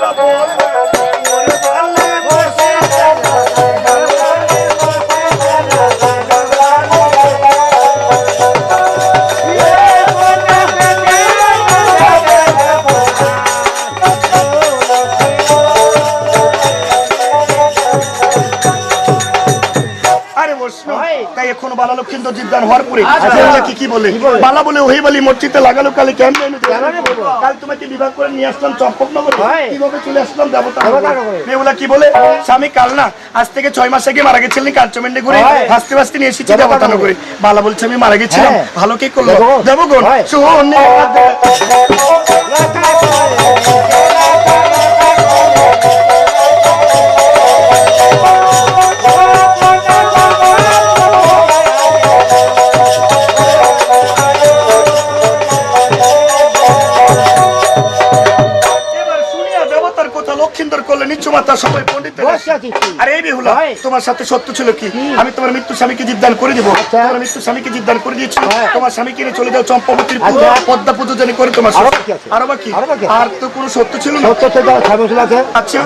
কথা বসনো তাই এখন বালা লক্ষিন্দর জিদ্দান হওয়ার পরে আচ্ছা। কি কি বলে? বালা? বলে ওই বলি মসজিদে লাগালো কালে কেমন কাল তোমাকে করে নিয়ে আসলাম চম্পকনগর। কীভাবে চলে আসলাম দেবতা মেয়েগুলা কি বলে? স্বামী কাল না আজ থেকে ছয় মাস আগে মারা গেছিলেন কালচমেন্ডে করে হাসতে হাসতে নিয়ে এসেছি দেবতা নগরে বালা বলছে আমি মারা গেছিলাম। ভালো কি করল? দেবগণ। শোনে দেবতার কথা লক্ষিন্দর করলে নিচু মাতা সবাই পণ্ডিত। আরে এই বেহুলা তোমার সাথে সত্য ছিল কি আমি তোমার মৃত্যু স্বামীকে জীবদান করে দিব আচ্ছা। তোমার মৃত্যু স্বামীকে জীবদান করে দিয়েছি হ্যাঁ। তোমার স্বামীকে নিয়ে চলে যাও চম্পাবতীর আচ্ছা। পদ্মা পুজো জানি করে তোমার আরও। বাকি। আরও তো কোনো সত্য ছিল না আচ্ছা।